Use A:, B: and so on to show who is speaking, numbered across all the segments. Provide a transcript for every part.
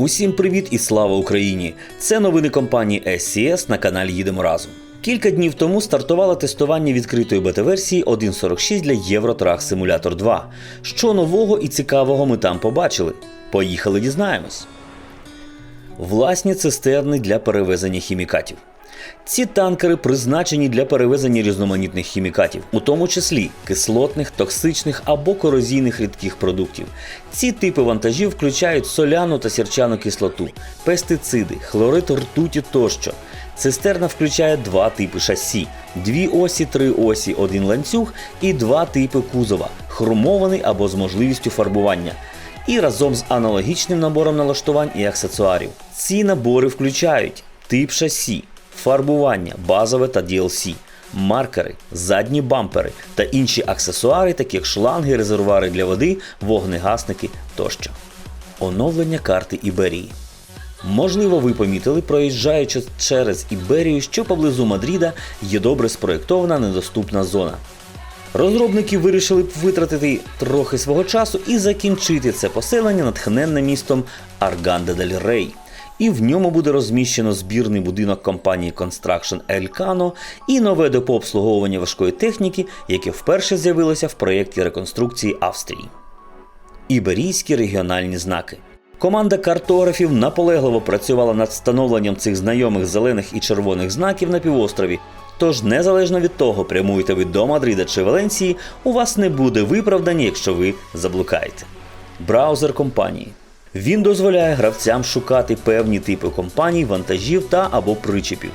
A: Усім привіт і слава Україні! Це новини компанії SCS на каналі Їдемо разом. Кілька днів тому стартувало тестування відкритої бета-версії 1.46 для Євротрах Симулятор Simulator 2. Що нового і цікавого ми там побачили? Поїхали дізнаємось. Власні цистерни для перевезення хімікатів. Ці танкери призначені для перевезення різноманітних хімікатів, у тому числі кислотних, токсичних або корозійних рідких продуктів. Ці типи вантажів включають соляну та сірчану кислоту, пестициди, хлорид ртуті тощо. Цистерна включає два типи шасі: дві осі, три осі, один ланцюг і два типи кузова хромований або з можливістю фарбування. І разом з аналогічним набором налаштувань і аксесуарів. Ці набори включають тип шасі, фарбування, базове та DLC, маркери, задні бампери та інші аксесуари, такі як шланги, резервуари для води, вогнегасники тощо. Оновлення карти Іберії. Можливо, ви помітили, проїжджаючи через Іберію, що поблизу Мадріда є добре спроєктована недоступна зона. Розробники вирішили б витратити трохи свого часу і закінчити це поселення натхненне містом Арганде дель Рей. І в ньому буде розміщено збірний будинок компанії Construction Elcano і нове депо обслуговування важкої техніки, яке вперше з'явилося в проєкті реконструкції Австрії. Іберійські регіональні знаки. Команда картографів наполегливо працювала над встановленням цих знайомих зелених і червоних знаків на півострові. Тож, незалежно від того, прямуєте ви до Мадрида чи Валенції, у вас не буде виправдання, якщо ви заблукаєте. Браузер компанії. Він дозволяє гравцям шукати певні типи компаній, вантажів та або причепів.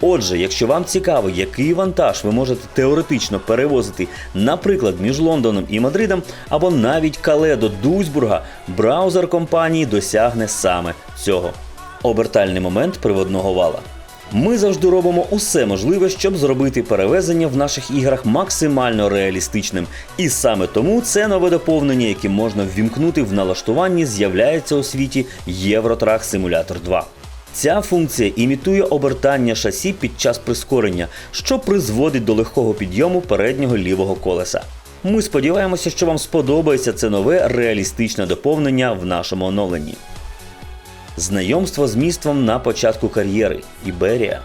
A: Отже, якщо вам цікаво, який вантаж ви можете теоретично перевозити, наприклад, між Лондоном і Мадридом, або навіть Кале до Дуйсбурга, браузер компанії досягне саме цього. Обертальний момент приводного вала. Ми завжди робимо усе можливе, щоб зробити перевезення в наших іграх максимально реалістичним. І саме тому це нове доповнення, яке можна ввімкнути в налаштуванні, з'являється у світі Євротрак Simulator 2. Ця функція імітує обертання шасі під час прискорення, що призводить до легкого підйому переднього лівого колеса. Ми сподіваємося, що вам сподобається це нове реалістичне доповнення в нашому оновленні. Знайомство з містом на початку кар'єри Іберія.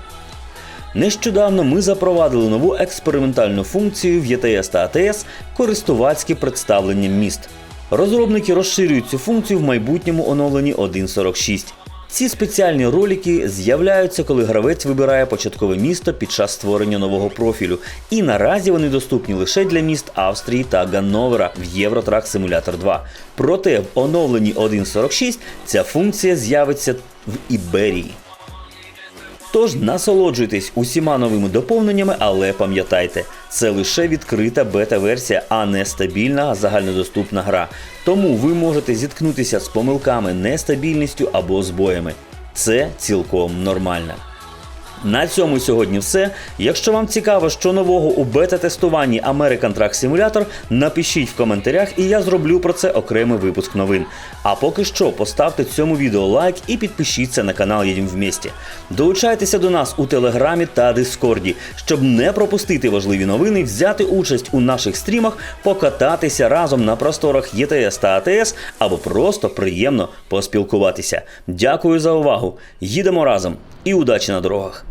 A: Нещодавно ми запровадили нову експериментальну функцію в ЄТС та АТС користувацьке представлення міст. Розробники розширюють цю функцію в майбутньому оновленні 1.46. Ці спеціальні ролики з'являються, коли гравець вибирає початкове місто під час створення нового профілю, і наразі вони доступні лише для міст Австрії та Ганновера в Євротрак Simulator 2. Проте в оновленні 1.46 ця функція з'явиться в Іберії. Тож насолоджуйтесь усіма новими доповненнями, але пам'ятайте, це лише відкрита бета-версія, а не стабільна загальнодоступна гра. Тому ви можете зіткнутися з помилками, нестабільністю або збоями. Це цілком нормально. На цьому сьогодні все. Якщо вам цікаво, що нового у бета-тестуванні American Truck Simulator, напишіть в коментарях, і я зроблю про це окремий випуск новин. А поки що поставте цьому відео лайк і підпишіться на канал Їдім вместе. Долучайтеся до нас у Телеграмі та Дискорді, щоб не пропустити важливі новини, взяти участь у наших стрімах, покататися разом на просторах ЄТС та АТС або просто приємно поспілкуватися. Дякую за увагу! Їдемо разом і удачі на дорогах!